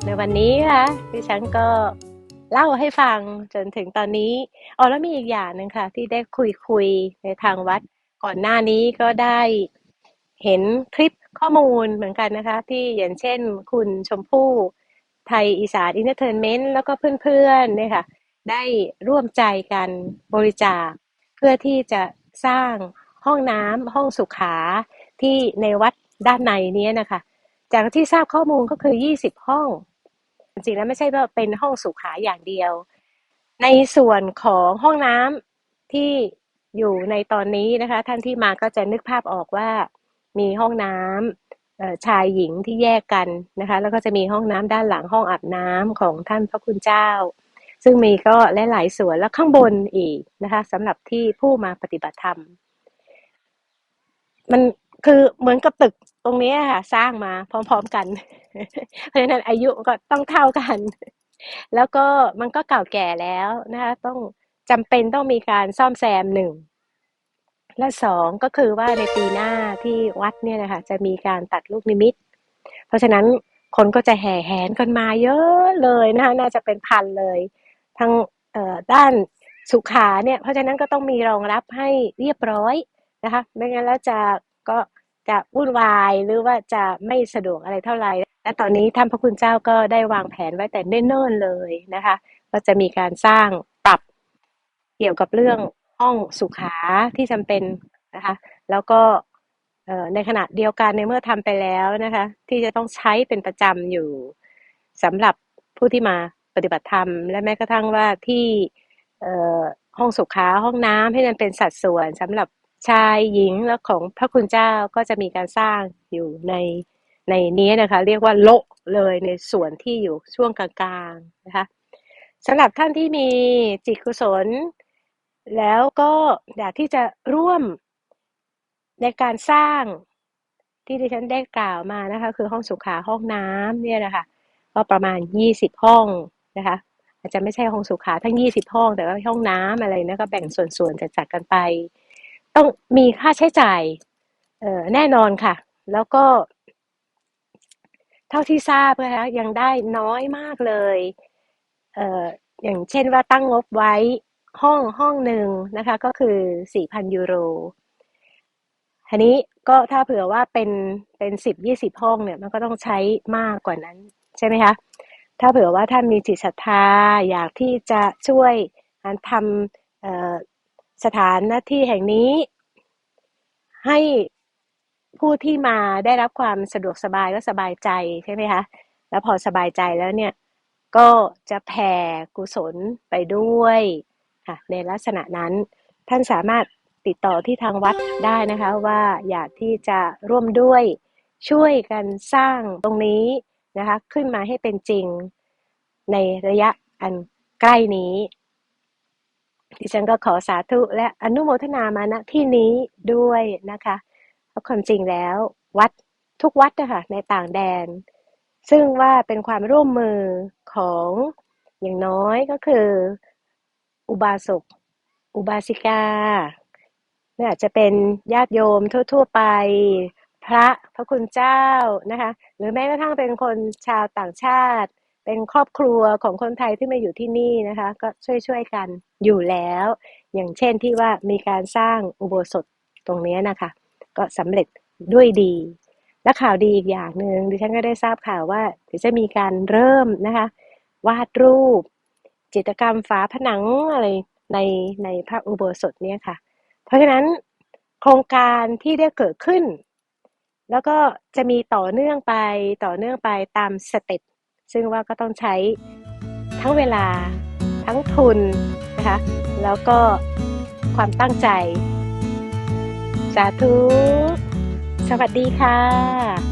ับในวันนี้ค่ะดิฉันก็เล่าให้ฟังจนถึงตอนนี้อ๋อแล้วมีอีกอย่างหนึ่งค่ะ ที่ได้คุยคุยในทางวัด ก่อนหน้านี้ก็ได้เห็นคลิปข้อมูลเหมือนกันนะคะ ที่อย่างเช่น คุณชมพู่ไทยอีสานอินเตอร์เทนเมนต์แล้วก็เพื่อนๆเนี่ยค่ะ ได้ร่วมใจกันบริจาค เพื่อที่จะสร้างห้องน้ำห้องสุขาที่ในวัดด้านในนี้นะคะ จากที่ทราบข้อมูลก็คือ 20 ห้อง จริงๆแล้วไม่ใช่ว่าเป็นห้องสุขาอย่างเดียว ในส่วนของห้องน้ำที่อยู่ในตอนนี้นะคะ ท่านที่มาก็จะนึกภาพออกว่ามีห้องน้ำเอ่อชายหญิงที่แยกกันนะคะ แล้วก็จะมีห้องน้ำด้านหลังห้องอาบน้ำของท่านพระคุณเจ้า ซึ่งมีก็หลายๆส่วนแล้วข้างบนอีกนะคะสำหรับที่ผู้มาปฏิบัติธรรม มัน คือเหมือนกับตึกตรงเนี้ยค่ะ สร้างมาพร้อมๆกัน เพราะฉะนั้นอายุก็ต้องเท่ากัน แล้วก็มันก็เก่าแก่แล้วนะคะต้องจำเป็นต้องมีการซ่อมแซมหนึ่งและสองก็คือว่าในปีหน้าที่วัดเนี่ยนะคะจะมีการตัดลูกนิมิต เพราะฉะนั้นคนก็จะแห่แหนกันมาเยอะเลยนะคะน่าจะเป็นพันเลยทั้งด้านสุขาเนี่ยเพราะฉะนั้นก็ต้องมีรองรับให้เรียบร้อยนะคะไม่งั้นแล้วจะ ก็จะวุ่นวายหรือว่าจะไม่สะดวกอะไรเท่าไหร่และตอนนี้ท่านพระคุณเจ้าก็ได้วางแผนไว้แต่เนิ่นๆเลยนะคะก็จะมีการสร้างปรับเกี่ยวกับเรื่องห้องสุขาที่จำเป็นนะคะ แล้วก็ในขณะเดียวกันในเมื่อทำไปแล้วนะคะ ที่จะต้องใช้เป็นประจำอยู่สำหรับผู้ที่มาปฏิบัติธรรม และแม้กระทั่งว่าที่ห้องสุขาห้องน้ำให้มันเป็นสัดส่วนสำหรับ ชายหญิงและของพระคุณเจ้าก็จะมีการสร้างอยู่ในในนี้นะคะ เรียกว่าโละเลยในส่วนที่อยู่ช่วงกลางๆนะคะสำหรับท่านที่มีจิตกุศล แล้วก็อยากที่จะร่วมในการสร้างที่ดิฉันได้กล่าวมานะคะ คือห้องสุขาห้องน้ำเนี่ยนะคะก็ประมาณ 20 ห้องนะคะอาจจะไม่ใช่ห้องสุขาทั้ง 20 ห้อง แต่ว่าห้องน้ำอะไรนะก็แบ่งส่วนๆจัดจัดกันไป ต้องมีค่าใช้จ่ายออแน่นอนค่ะ แล้วก็ เท่าที่ทราบนะคะยังได้น้อยมากเลยเอออย่างเช่นว่าตั้งงบไว้ห้องห้องหนึ่งนะคะ ก็คือ 4,000 ยูโรทีนี้ก็ถ้าเผื่อว่าเป็นเป็นสิบยี่สิบห้องเนี่ย มันก็ต้องใช้มากกว่านั้น ใช่ไหมคะถ้าเผื่อว่าท่านมีจิตศรัทธาอยากที่จะช่วยการทำ สถานหน้าที่แห่งนี้ ให้ผู้ที่มาได้รับความสะดวกสบายและสบายใจใช่ไหมคะแล้วพอสบายใจแล้วเนี่ยก็จะแผ่กุศลไปด้วยค่ะในลักษณะนั้นท่านสามารถติดต่อที่ทางวัดได้นะคะว่าอยากที่จะร่วมด้วยช่วยกันสร้างตรงนี้นะคะขึ้นมาให้เป็นจริงในระยะอันใกล้นี้ ดิฉันก็ขอสาธุและอนุโมทนามาณที่นี้ด้วยนะคะเพราะความจริงแล้ว วัดทุกวัดนะคะในต่างแดน ซึ่งว่าเป็นความร่วมมือของอย่างน้อยก็คือ อุบาสกอุบาสิกาเนี่ยอาจจะเป็นญาติโยมทั่ว ๆ ไป พระพระคุณเจ้านะคะ หรือแม้กระทั่งเป็นคนชาวต่างชาติ เป็นครอบครัวของคนไทยที่มาอยู่ที่นี่นะคะ ก็ช่วยๆกันอยู่แล้ว อย่างเช่นที่ว่ามีการสร้างอุโบสถตรงนี้นะคะ ก็สำเร็จด้วยดี และข่าวดีอีกอย่างหนึ่งดิฉันก็ได้ทราบข่าวว่าเดี๋ยวจะมีการเริ่มนะคะวาดรูป จิตรกรรมฝาผนังอะไรในในพระอุโบสถเนี่ยค่ะ เพราะฉะนั้นโครงการที่ได้เกิดขึ้น แล้วก็จะมีต่อเนื่องไปต่อเนื่องไปตามสเต็ป ซึ่งว่าก็ต้องใช้ทั้งเวลาทั้งทุนนะคะแล้วก็ความตั้งใจ สาธุ สวัสดีค่ะ